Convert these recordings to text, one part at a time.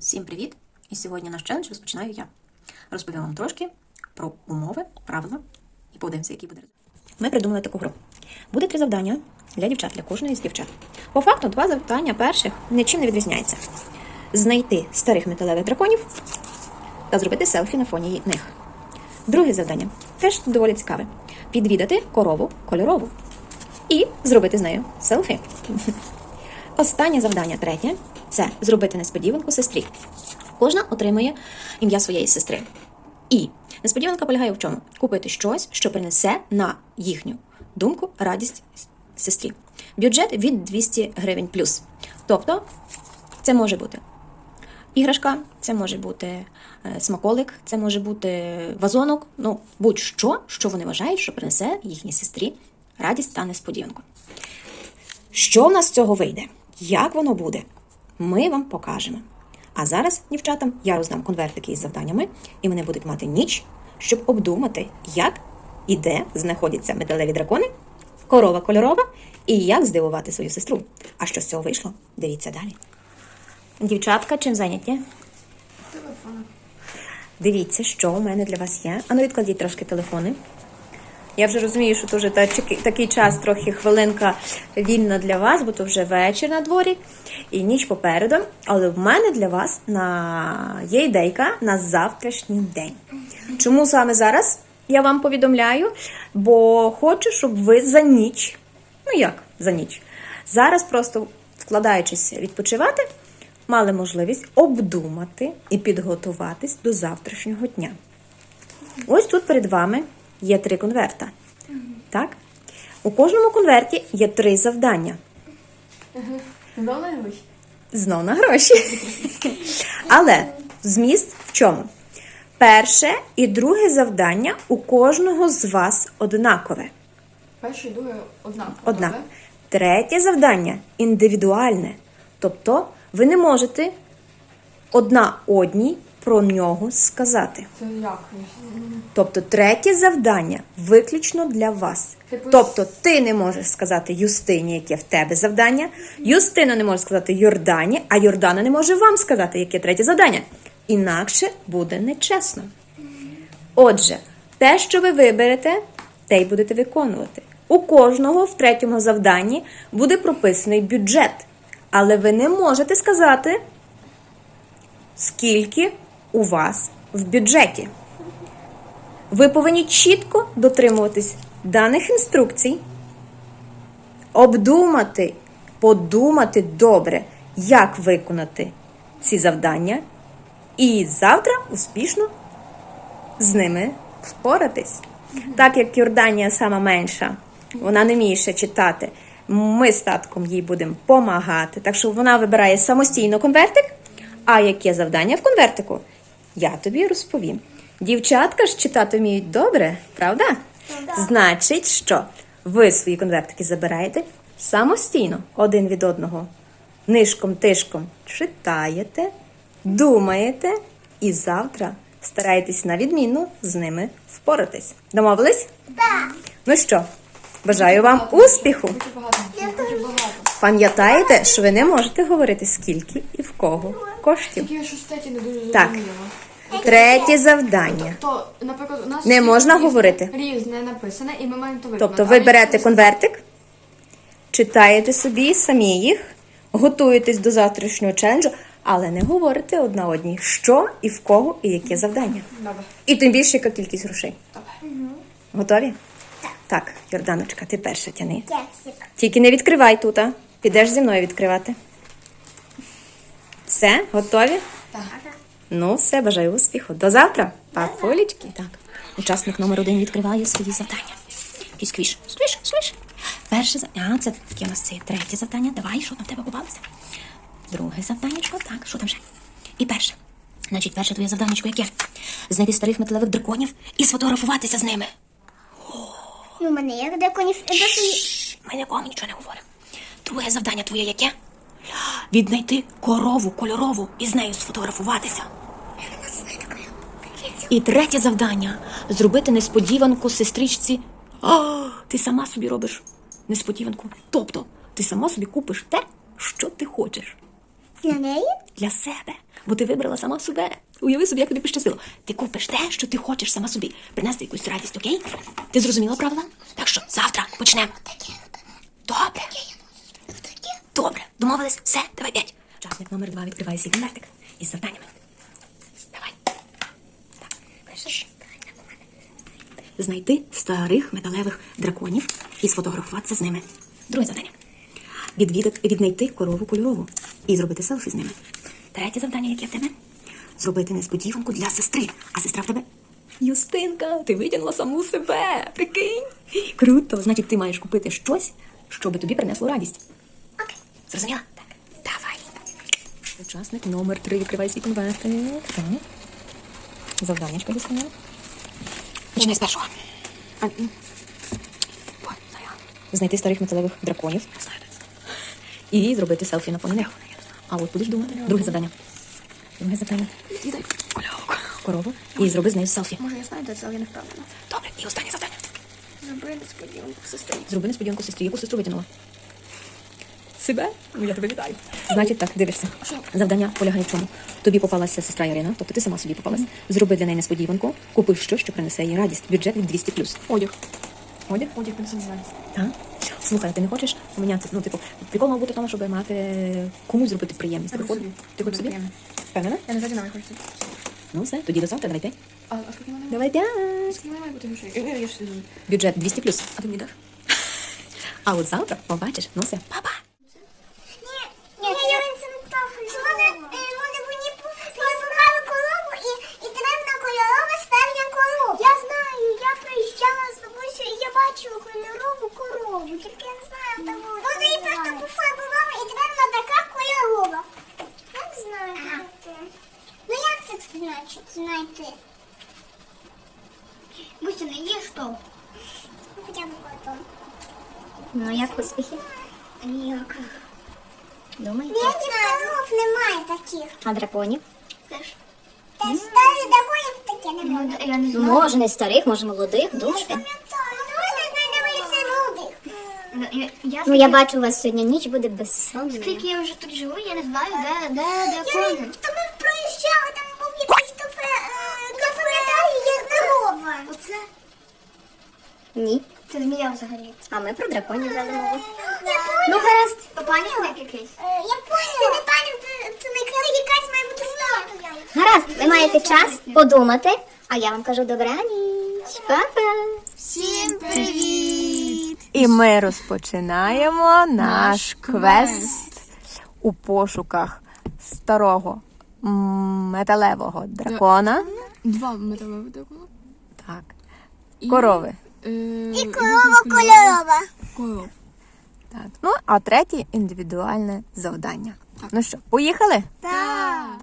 Всім привіт! І сьогодні наш челендж розпочинаю я. Розповім вам трошки про умови, правила і подивимося, який буде результат. Ми придумали таку гру. Буде три завдання для дівчат, для кожної з дівчат. По факту, два завдання перших нічим не відрізняються: знайти старих металевих драконів та зробити селфі на фоні них. Друге завдання теж доволі цікаве: підвідати корову кольорову і зробити з нею селфі. Останнє завдання, третє, це зробити несподіванку сестрі. Кожна отримує ім'я своєї сестри. І несподіванка полягає в чому? Купити щось, що принесе на їхню думку радість сестрі. Бюджет від 200 гривень плюс. Тобто, це може бути іграшка, це може бути е, смаколик, це може бути вазонок, ну будь-що, що вони вважають, що принесе їхній сестрі радість та несподіванку. Що в нас з цього вийде? Як воно буде? Ми вам покажемо. А зараз, дівчатам, я роздам конвертики із завданнями, і вони будуть мати ніч, щоб обдумати, як і де знаходяться металеві дракони, корова кольорова і як здивувати свою сестру. А що з цього вийшло? Дивіться далі. Дівчатка, чим зайняті? Телефон. Дивіться, що у мене для вас є. Ану, відкладіть трошки телефони. Я вже розумію, що то вже та- такий час, трохи хвилинка вільна для вас, бо то вже вечір на дворі і ніч попереду. Але в мене для вас на... є ідейка на завтрашній день. Чому саме зараз я вам повідомляю? Бо хочу, щоб ви за ніч, ну як за ніч, зараз просто вкладаючись відпочивати, мали можливість обдумати і підготуватись до завтрашнього дня. Ось тут перед вами є три конверта. Так? У кожному конверті є три завдання. Доларович? Знов на гроші. Але зміст в чому? Перше і друге завдання у кожного з вас однакове. Перше і друге однаково. Однак. Третє завдання індивідуальне. Тобто ви не можете одна одній про нього сказати. Це як? Тобто третє завдання виключно для вас. Тобто ти не можеш сказати Юстині, яке в тебе завдання, Юстина не може сказати Йордані, а Йордана не може вам сказати, яке третє завдання. Інакше буде нечесно. Отже, те, що ви виберете, те й будете виконувати. У кожного в третьому завданні буде прописаний бюджет, але ви не можете сказати, скільки у вас в бюджеті. Ви повинні чітко дотримуватись даних інструкцій, обдумати, подумати добре, як виконати ці завдання, і завтра успішно з ними впоратись. Так як Йорданія сама менша, вона не вміє ще читати. Ми з татком їй будемо помагати. Так що вона вибирає самостійно конвертик. А яке завдання в конвертику? Я тобі розповім. Дівчатка ж читати вміють добре, правда? Значить, що ви свої конвертики забираєте самостійно один від одного. Нишком тишком читаєте, думаєте і завтра стараєтесь на відмінно з ними впоратись. Домовились? Так. Ну що, бажаю вам успіху! Дуже багато. Дуже багато. Пам'ятаєте, що ви не можете говорити скільки і в кого коштів. Тільки я щось не дуже зрозуміла. Третє завдання. То, наприклад, у нас Не можна різне- говорити. Різне написане, і ми маємо то виконати. Тобто ви Але берете якщо- конвертик, читаєте собі самі їх, готуєтесь до завтрашнього челенджу, але не говорите одна одній, що і в кого, і яке завдання. Добре. І тим більше, яка кількість грошей. Добре. Готові? Так, Йорданочка, ти перша тяни. Кексик. Тільки не відкривай тут, а? Підеш зі мною відкривати. Все, готові? Так. Ну, все, бажаю успіху. До завтра. Папулечки. Так. Учасник номер один відкриває свої завдання. І сквіш. Сквіш, сквіш. Перше завдання. А, це таке у нас це третє завдання. Давай, що там в тебе попалося? Друге завданнячко. Так, що там ще? І перше. Значить, перше твоє завданнячко яке? Знайти старих металевих драконів і сфотографуватися з ними. Ну, у мене є драконів і просто є- Шш, Ми нікому нічого не говоримо. Друге завдання твоє яке? Віднайти корову кольорову і з нею сфотографуватися. І третє завдання зробити несподіванку сестричці. А, ти сама собі робиш несподіванку. Тобто, ти сама собі купиш те, що ти хочеш. Для неї? Для себе. Бо ти вибрала сама себе. Уяви собі, як тобі пощастило. Ти купиш те, що ти хочеш сама собі. Принести якусь радість, окей? Ти зрозуміла правила? Так що завтра почнемо. Добре. Добре. Домовились? Все, давай п'ять. Учасник номер два відкриває свій конвертик із завданнями. Давай. Так. Перше. Знайти старих металевих драконів і сфотографуватися з ними. Друге завдання. Відвідати, віднайти корову кольорову і зробити селфі з ними. Третє завдання, яке в тебе? Зробити несподіванку для сестри. А сестра в тебе? Юстинка, ти витягнула саму себе. Прикинь. Круто. Значить, ти маєш купити щось, що би тобі принесло радість. Окей. Зрозуміла? Так. Давай. Учасник номер три відкриває свій конвертик. Так. Завданнячко дослідне. Почни з першого. А, м. Ой, знаю. Знайти старих металевих драконів. Знаю, де це. І зробити селфі на фоні них. А от будеш думати. Друге завдання. Друге завдання. Віддай корову і зроби з нею селфі. Може, я знаю, де це, але я не впевнена. Добре, і останнє завдання. Зроби несподіванку сестрі. Зроби несподіванку сестрі. Яку сестру витягнула? Себе? Ну, я тебе вітаю. Значить, так, дивишся. Завдання полягає в чому? Тобі попалася сестра Ірина, тобто ти сама собі попалась. Зроби для неї несподіванку, купи щось, що принесе їй радість. Бюджет від 200 плюс. Одяг. Одяг? Одяг персоналізований. Так. Слухай, ти не хочеш поміняти, ну, типу, прикол мав бути в тому, щоб мати комусь зробити приємність. Приходь. собі. Ти хочеш собі? Впевнена? Я не знаю, хочу. Ну, все, тоді до завтра, давай п'ять. А, а скільки в мене? Давай п'ять. Скільки в мене має бути грошей? Ж слідую. Бюджет 200 плюс. А ти мені даш? А от завтра побачиш. Ну все, па-па. Ні, ні, я це не так. Може, е, може мені послухали корову і, і тебе на кольорове сперня корову. Я знаю, я приїжджала з бабусею і я бачила кольорову корову, тільки я не знаю тому. Може, її просто пофарбувала і тебе вона така кольорова. Я не знаю, як це. Ну як це значить, знайти? Буся, не є що? Ну, хоча б потім. Ну, як успіхи? Ніяк. Думаєте? Ніяких коров немає таких. А драконів? Теж. Та старі драконів таке. Я не Ну, може, не старих, може молодих, думаєте? Можна знайдемо все молодих. Я, Ну, я бачу, у вас сьогодні ніч буде безсонна. Скільки я вже тут живу, я не знаю, де, де дракони. То ми проїжджали, там був якийсь кафе, е, кафе, є Оце? Ні. Це змія взагалі. А ми про драконів вели мову. Я Ну, гаразд. То панівник якийсь? Я поняла. Це не панів, це, це не якась має бути змія. Гаразд, ви маєте час подумати, а я вам кажу добраніч. Па-па. Всім привіт! І ми розпочинаємо наш квест у пошуках старого металевого дракона. Два металеві дракона. Так. Корови. І Корова кольорова. Коров. Так. Ну, а третє індивідуальне завдання. Ну що, поїхали? Так.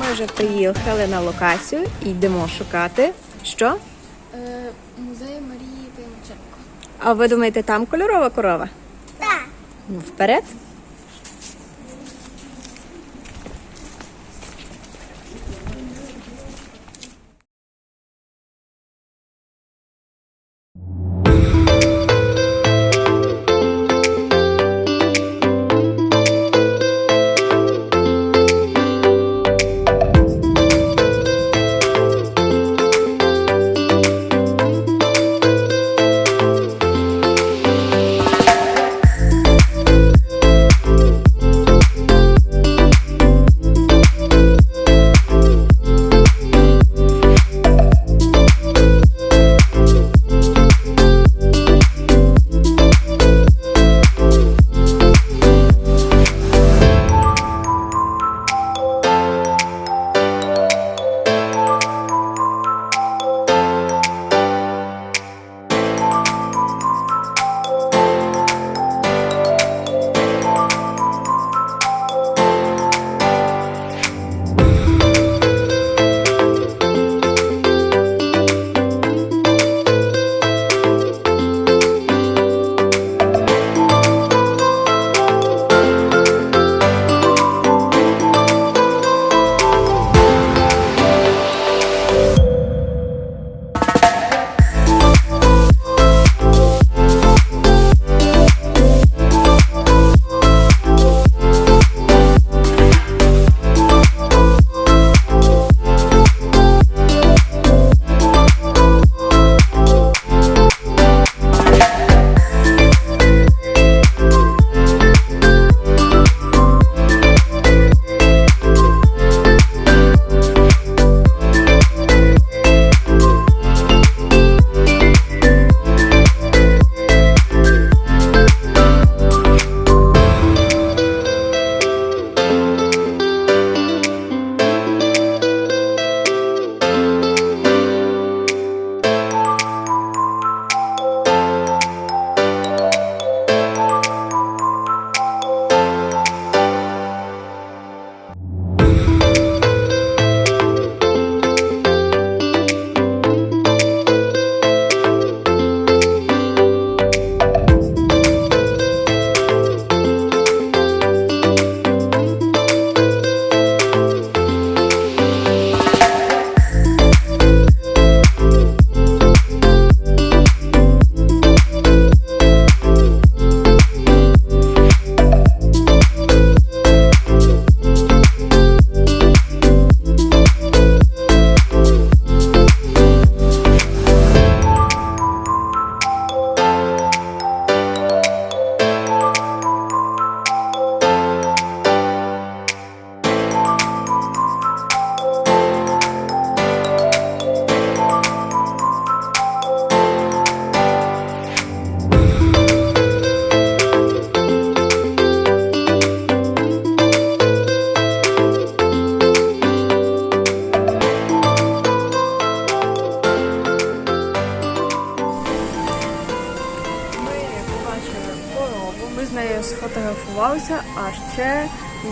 Ми вже приїхали на локацію і йдемо шукати. Що? Е, музей Марії Пилипченко. А ви думаєте, там кольорова корова? Так. Ну, вперед.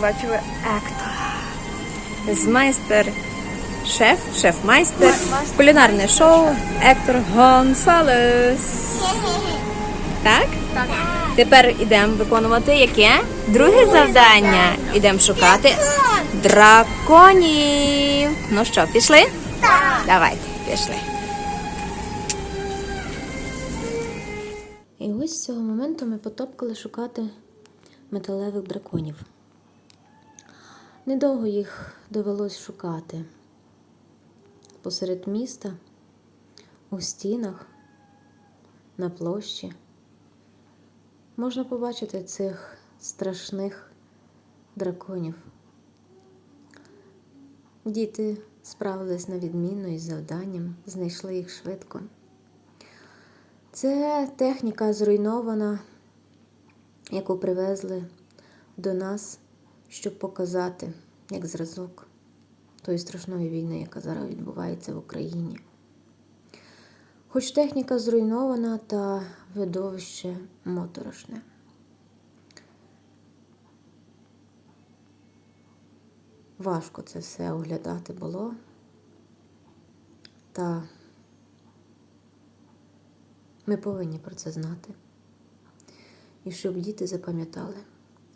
Бачили ектора. З майстер шеф, шеф-майстер, кулінарне шоу Ектор Гонсалес. Так? Так. Тепер йдемо виконувати яке? Друге завдання. Йдемо шукати драконів. Ну що, пішли? Так. Давайте, пішли. І ось з цього моменту ми потопкали шукати металевих драконів. Недовго їх довелось шукати. Посеред міста, у стінах, на площі. Можна побачити цих страшних драконів. Діти справились на відмінно із завданням, знайшли їх швидко. Це техніка зруйнована, яку привезли до нас, щоб показати як зразок тої страшної війни, яка зараз відбувається в Україні. Хоч техніка зруйнована та видовище моторошне. Важко це все оглядати було. Та ми повинні про це знати. І щоб діти запам'ятали,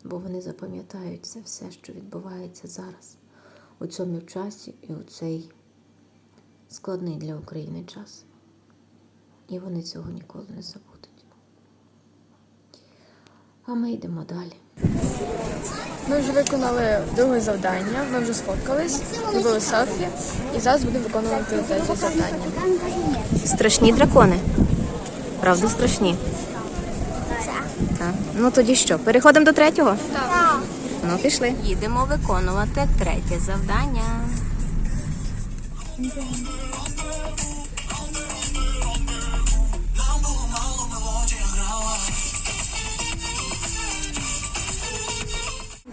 бо вони запам'ятають це все, що відбувається зараз, у цьому часі і у цей складний для України час. І вони цього ніколи не забудуть. А ми йдемо далі. Ми вже виконали друге завдання, ми вже сфоткались, зробили селфі і зараз будемо виконувати третє завдання. Страшні дракони. Правда, страшні. Ну тоді що? Переходимо до третього? Так. Ну, пішли. Їдемо виконувати третє завдання.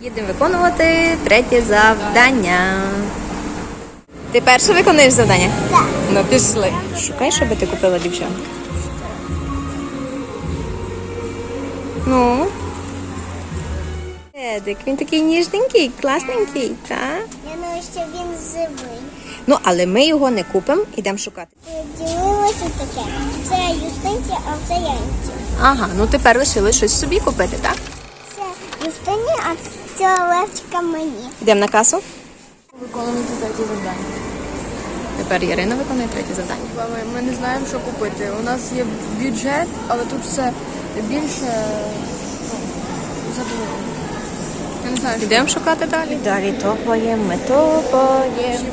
Їдемо виконувати третє завдання. Ти перше виконуєш завдання? Так. Ну пішли. Шукай, що би ти купила дівчонка. Ну. Едик, він такий ніжненький, класненький, так? Я думаю, що він живий. Ну, але ми його не купимо, ідемо шукати. Ділилося таке. Це Юстинці, а це Янці. Ага, ну тепер лишилось щось собі купити, так? Це Юстині, а це Левчика мені. Йдемо на касу. Виконувати третє завдання. Тепер Ярина виконує третє завдання. Ми не знаємо, що купити. У нас є бюджет, але тут все більше ну, задоволення. Йдемо шукати далі. Далі топаємо, ми топаємо.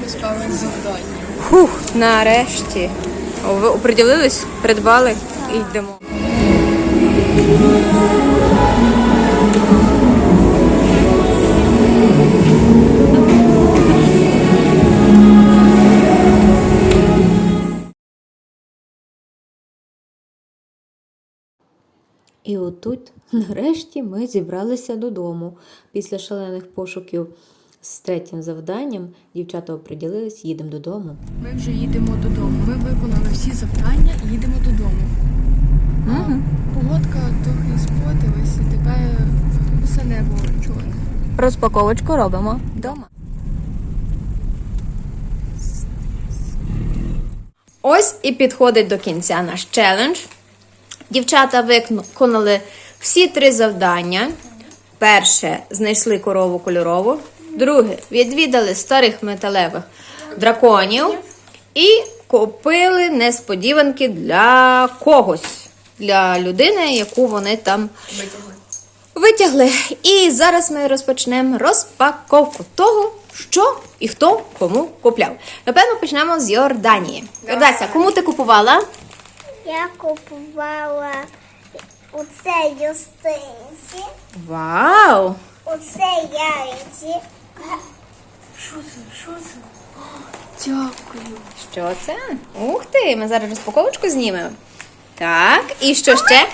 Фух, нарешті. О, Ви оприділились, придбали і йдемо. І отут, нарешті, ми зібралися додому. Після шалених пошуків з третім завданням дівчата оприділились, їдемо додому. Ми вже їдемо додому. Ми виконали всі завдання і їдемо додому. Угу. Погодка трохи спотилась і тепер все небо чорне. Розпаковочку робимо вдома. Ось і підходить до кінця наш челендж. Дівчата виконали всі три завдання. Перше знайшли корову кольорову. Друге відвідали старих металевих драконів і купили несподіванки для когось, для людини, яку вони там Витягли. І зараз ми розпочнемо розпаковку того, що і хто кому купляв. Напевно, почнемо з Йорданії. Йордася, кому ти купувала? Я купувала оце Юстинці, Вау! оце Янці. Дякую. Що це? Ух ти! Ми зараз розпаковочку знімемо. Так, і що ще?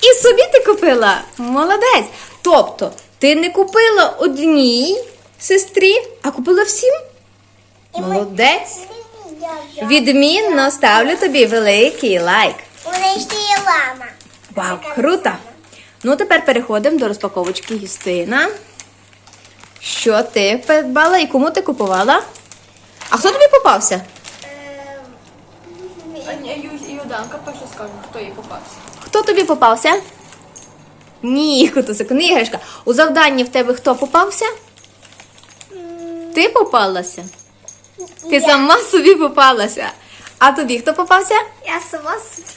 І собі ти купила. Молодець. Тобто, ти не купила одній сестрі, а купила всім? Молодець. Відмінно ставлю тобі великий лайк. У неї ще є лама. Вау, круто! Ну, тепер переходимо до розпаковочки Юстина. Що ти придбала і кому ти купувала? А хто тобі попався? Юданка перше скаже, хто їй попався. Хто тобі попався? Ні, котусик, не іграшка. У завданні в тебе хто попався? Ти попалася? Ти сама собі попалася. А тобі хто попався? Я сама собі.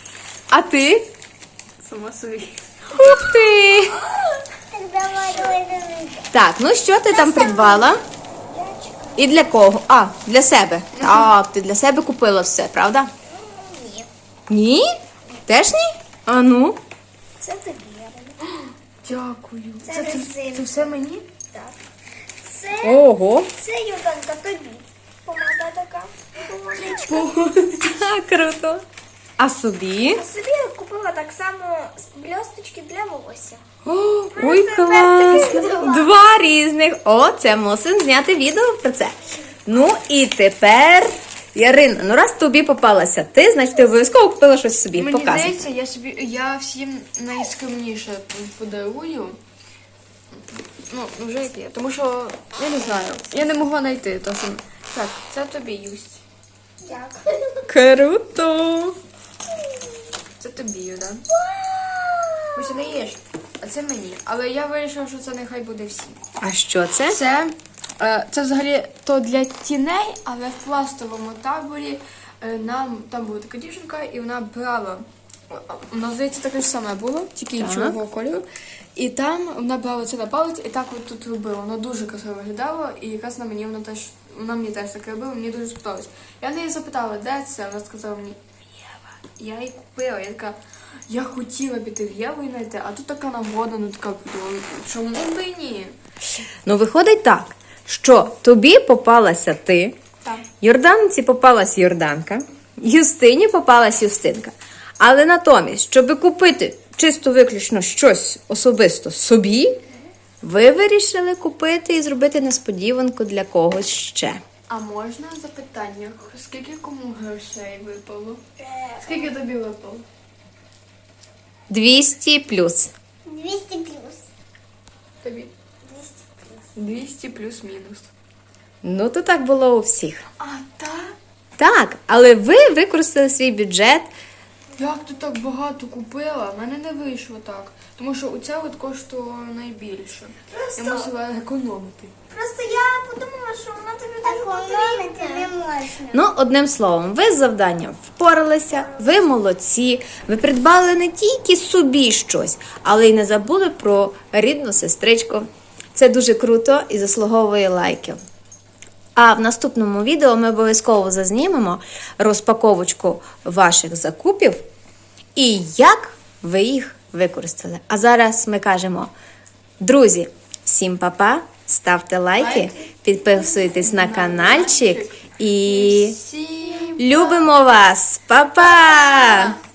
А ти? Сама собі. Ух ти! Так ну що ти там придбала? І для кого? А, для себе. Так, ти для себе купила все, правда? Ні. Ні? Теж ні? А ну? Це тобі. Дякую. Це Це, це, це все мені? Так. Це, Ого! це Юданка тобі. Помада така. Помадочка. Круто. А собі? А собі я купила так само блісточки для волосся. О, ой, класно. Два різних. О, це мусимо зняти відео про це. Ну і тепер, Ярина, ну раз тобі попалася ти, значить ти обов'язково купила щось собі. Мені Показуй. здається, я собі я всім найскромніше подарую. Ну, вже як є. Тому що я не знаю. Я не могла знайти. То, що... Так, це тобі юсть. Дякую. Круто. Це тобі, Юда. Ось не їж. А це мені. Але я вирішила, що це нехай буде всім. А що це? Це, е, це взагалі то для тіней, але в пластовому таборі е, нам там була така дівчинка, і вона брала. У нас здається таке ж саме було, тільки іншого кольору. І там вона брала це на палець і так от тут робила. Воно дуже красиво виглядало, і якраз на мені вона теж вона мені теж таке робила, мені дуже сподобалось. Я в неї запитала, де це? Вона сказала мені Єва. Я її купила. Я така, я хотіла піти в Єву і знайти, а тут така нагода, ну така подумала, чому би і ні? Ну, виходить так, що тобі попалася ти, Так. Йорданці попалась Йорданка, Юстині попалась Юстинка. Але натомість, щоб купити чисто виключно щось особисто собі, ви вирішили купити і зробити несподіванку для когось ще. А можна запитання? Скільки кому грошей випало? Скільки тобі випало? 200 плюс. 200 плюс. Тобі? 200 плюс-мінус. Ну, то так було у всіх. А так? Так, але ви використали свій бюджет. Як ти так багато купила? В мене не вийшло так. Тому що оця от коштувала найбільше. Я мусила економити. Просто я подумала, що вона тобі дуже Економити не можна. Ну, одним словом, ви з завданням впоралися, ви молодці, ви придбали не тільки собі щось, але й не забули про рідну сестричку. Це дуже круто і заслуговує лайків. А в наступному відео ми обов'язково зазнімемо розпаковочку ваших закупів і як ви їх використали. А зараз ми кажемо: друзі, всім па-па, ставте лайки, підписуйтесь на каналчик і любимо вас! Па-па!